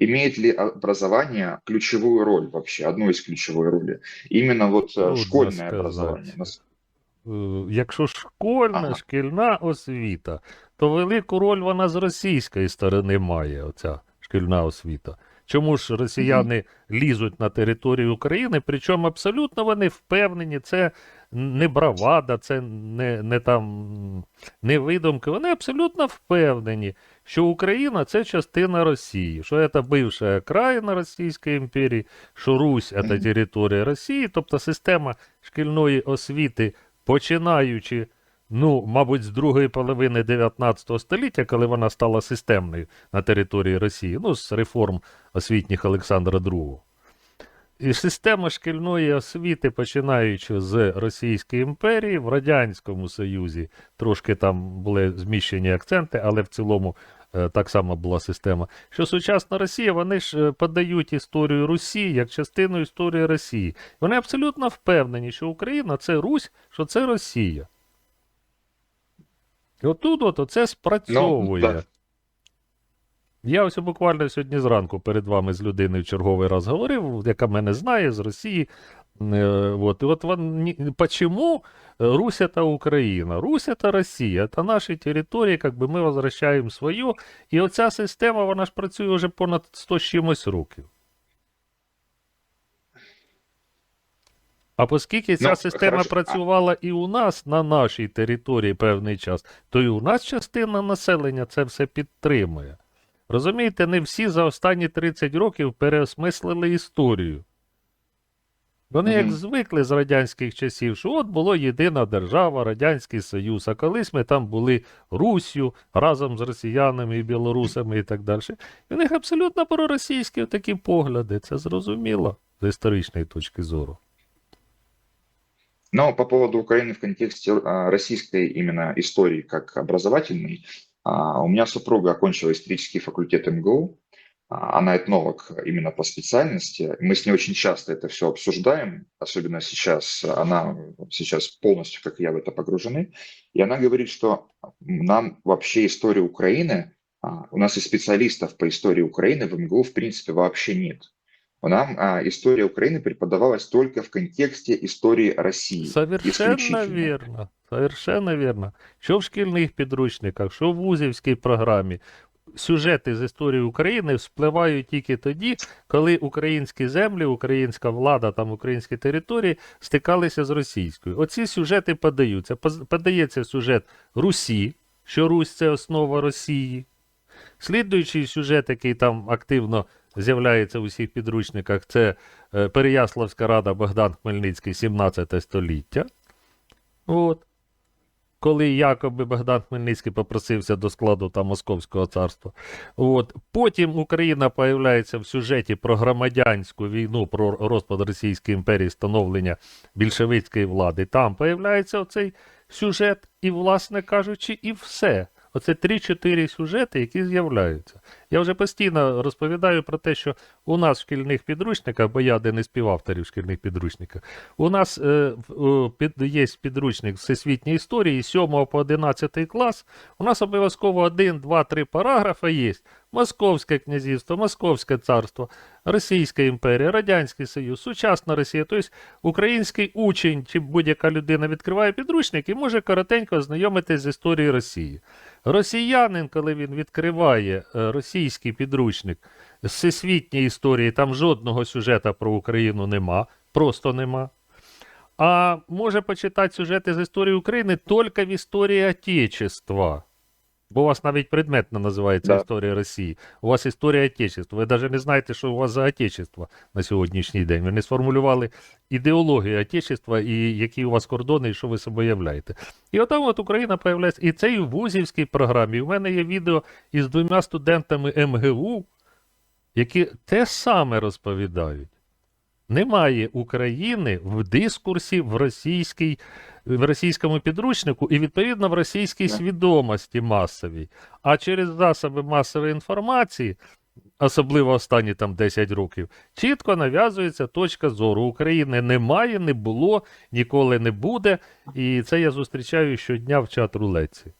имеет ли образование ключевую роль вообще, одну из ключевой роли? Именно вот э, Трудно школьное сказать. образование. Е, Якщо школьна, Ага. шкільна освіта, то велику роль вона з російської сторони має, оця шкільна освіта. Чому ж росіяни лізуть на територію України, причому абсолютно вони впевнені, це не бравада, це не, не там не видумки. Вони абсолютно впевнені, що Україна це частина Росії, що це бивша окраїна Російської імперії, що Русь це територія Росії, тобто система шкільної освіти, починаючи, ну, мабуть, з другої половини 19 століття, коли вона стала системною на території Росії, ну, з реформ освітніх Олександра II. І система шкільної освіти, починаючи з Російської імперії, в Радянському Союзі трошки там були зміщені акценти, але в цілому е, так само була система. Що сучасна Росія, вони ж е, подають історію Русі як частину історії Росії. Вони абсолютно впевнені, що Україна це Русь, що це Росія. І отут от оце спрацьовує. Я ось буквально сьогодні зранку перед вами з людиною в черговий раз говорив, яка мене знає з Росії. Е, от, і от вони, почему Русь это Україна? Русь это Росія, це наші території, как би ми возвращаємо свою. І оця система, вона ж працює вже понад 100 з чимось років. А оскільки ця Ну, система хорошо. працювала і у нас на нашій території певний час, то і у нас частина населення це все підтримує. Розумієте, не всі за останні 30 років переосмислили історію. Вони як звикли з радянських часів, що от було єдина держава, Радянський Союз, а колись ми там були Руссю разом з росіянами і білорусами і так далі. І у них абсолютно проросійські такі погляди, це зрозуміло з історичної точки зору. Но по поводу Украины в контексте российской именно истории как образовательной, а, у меня супруга окончила исторический факультет МГУ, а, она этнолог именно по специальности. Мы с ней очень часто это все обсуждаем, особенно сейчас. Она сейчас полностью, как и я, в это погружены. И она говорит, что нам вообще история Украины, а, у нас и специалистов по истории Украины в МГУ в принципе вообще нет. Нам а, история Украины преподавалась только в контексте истории России. Совершенно вірно. Совершенно вірно. Що в шкільних підручниках, що в вузівській програмі. Сюжети з історії України вспливають тільки тоді, коли українські землі, українська влада, там українські території стикалися з російською. Оці сюжети подаються. Подається сюжет Русі, що Русь це основа Росії. Слідуючий сюжет, який там активно з'являється у всіх підручниках, це е, Переяславська рада Богдан Хмельницький, 17 століття. От. Коли якоби Богдан Хмельницький попросився до складу там Московського царства. От. Потім Україна появляється в сюжеті про громадянську війну, про розпад Російської імперії, становлення більшовицької влади. Там появляється оцей сюжет, і, власне кажучи, і все. Оце 3-4 сюжети, які з'являються. Я вже постійно розповідаю про те, що у нас в шкільних підручниках, бо я один із співавторів шкільних підручників, у нас е, під, є підручник всесвітньої історії з 7 по 11 клас. У нас обов'язково 1, 2, 3 параграфи є. Московське князівство, Московське царство, Російська імперія, Радянський Союз, сучасна Росія. Тобто український учень чи будь-яка людина відкриває підручник і може коротенько ознайомитись з історією Росії. Росіянин, коли він відкриває е, російський підручник з всесвітньої історії, там жодного сюжета про Україну нема, просто нема. А може почитати сюжети з історії України тільки в історії Отечества. Бо у вас навіть предметно називається Да. історія Росії. У вас історія Отечества. Ви навіть не знаєте, що у вас за Отечество на сьогоднішній день. Ви не сформулювали ідеологію Отечества і які у вас кордони, і що ви собою являєте. І отам от Україна появляється. І це і в вузівській програмі. У мене є відео із двома студентами МГУ, які те саме розповідають. Немає України в дискурсі в російській, в російському підручнику і, відповідно, в російській свідомості масовій. А через засоби масової інформації, особливо останні там 10 років, чітко нав'язується точка зору. України немає, не було, ніколи не буде. І це я зустрічаю щодня в чат рулетці.